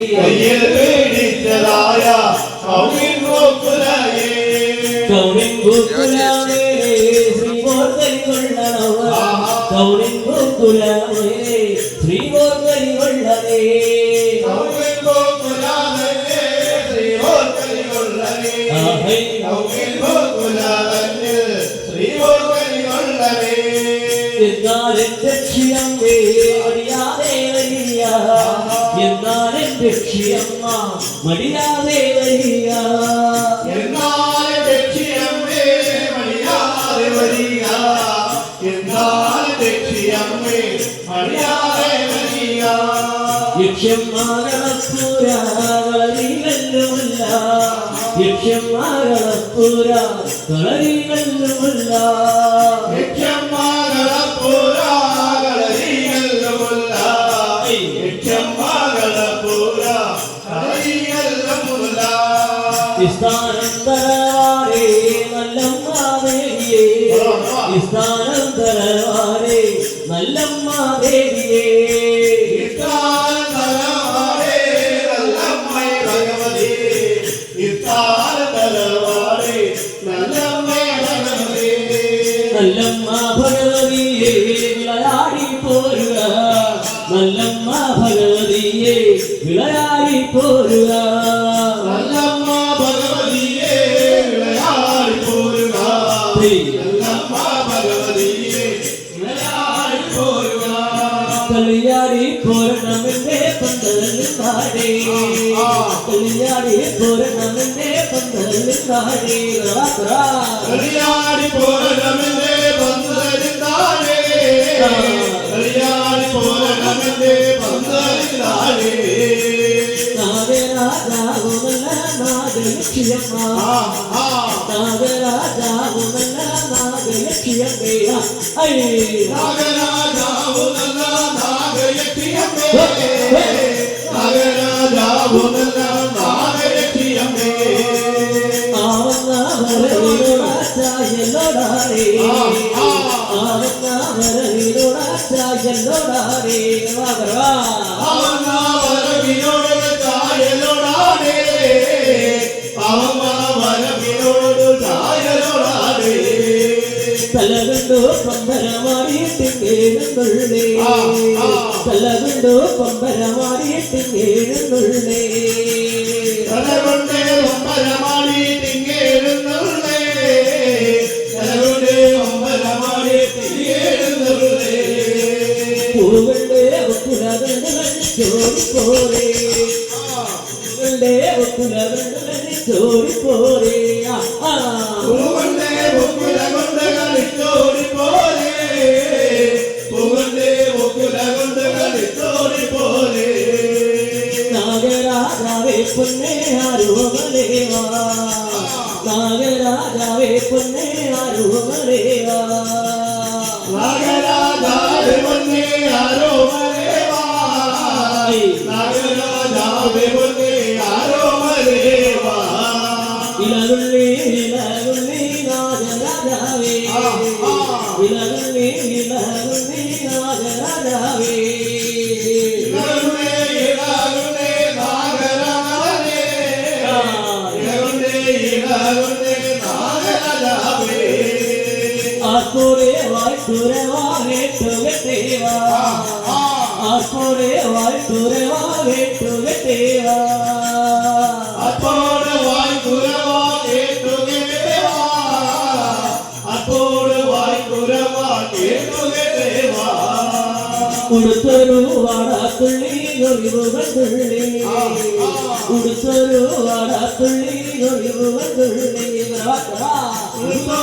കയ്യിൽ പിടിച്ചതായ കൗമിൻ ഗോകുലയേ. കൗണിൻ ഗോകുലമേ ശ്രീമോർക്കരി കൊള്ളണവ കൗണിൻ ഗോകുലമേ ശ്രീമോർക്കരി കൊള്ളണേ കൗമിൻ ഗോകുലമല്ലേ ശ്രീഹോർക്കലികൊള്ളവേ. ആഹൈ കൗമിൻ ഗോകുലമല്ലേ എന്നാലും രക്ഷിയമ്മേ മടിയാതെ വരിക എന്നാലും രക്ഷിയമ്മ മടിയാതെ വരിക എന്നാലും രക്ഷിയമ്മേ മടിയാതെ വരിക. എന്നാലും രക്ഷിയമ്മേ മടിയാതെ വരിക. യക്ഷന്മാരണപ്പൂര കളരികളിലുമില്ല യക്ഷന്മാരണപ്പൂര കളരികളിലുമില്ല യക്ഷന്മാകളപ്പൂരാകളരികളുമുള്ള. യക്ഷന്മാകളപ്പൂരാകളരികളുമുള്ള. ഇസ്ഥാനന്തരവാരേ നല്ലമ്മാദേവിയേ ഇസ്ഥാനന്തരവാരേ നല്ലമ്മാദേവിയേ ഇത്താലതലവാടേ നല്ലമ്മ ഭഗവതിയെ വിളയാടി പോരുക നല്ലമ്മ ഭഗവതിയെ വിളയാടി പോരുക கல்யாணி பூரணமென்னே பந்தலிருந்தாரே கல்யாணி பூரணமென்னே பந்தலிருந்தாரே ராத்ரா கல்யாணி பூரணமென்னே பந்தலிருந்தாரே கல்யாணி பூரணமென்னே ഐ നാഗരാജാവു നല്ല നാഗയക്ഷിയമ്മേ. നാഗരാജാവു നല്ല നാഗയക്ഷിയമ്മേ. എന്നോടാരേ വരവിനോടാച്ചായല്ലോടാരേ ആവന്ന ഒക്കുലകണ്ണുകൾ ചോടിപ്പോരേ പൂവണ്ടേ ഒക്കുലകണ്ണുകൾ ചോടിപ്പോരേ ആ. पुण्य आरुमरेवा नागराजावे पुण्य आरुमरेवा नागराजावे पुण्य आरुमरेवा नागराजावे पुण्य आरुमरेवा इलगुल्ली इलगुल्ली नागराजावे इलगुल्ली इलगुल्ली नागराजावे ಅಪ್ಪೋರೆ ವಾಯ್ತುರವಾ ವೇಟುಗೆ ದೇವಾ ಅಪ್ಪೋರೆ ವಾಯ್ತುರವಾ ವೇಟುಗೆ ದೇವಾ ಅಪ್ಪೋರೆ ವಾಯ್ತುರವಾ ವೇಟುಗೆ ದೇವಾ ഉടുത്തൊരു വാടാത്തുള്ളി ഒളിവുകൾ തുള്ളി ഉടുത്തൊരു വാടാത്തുള്ളി ഉൾത്തോരാള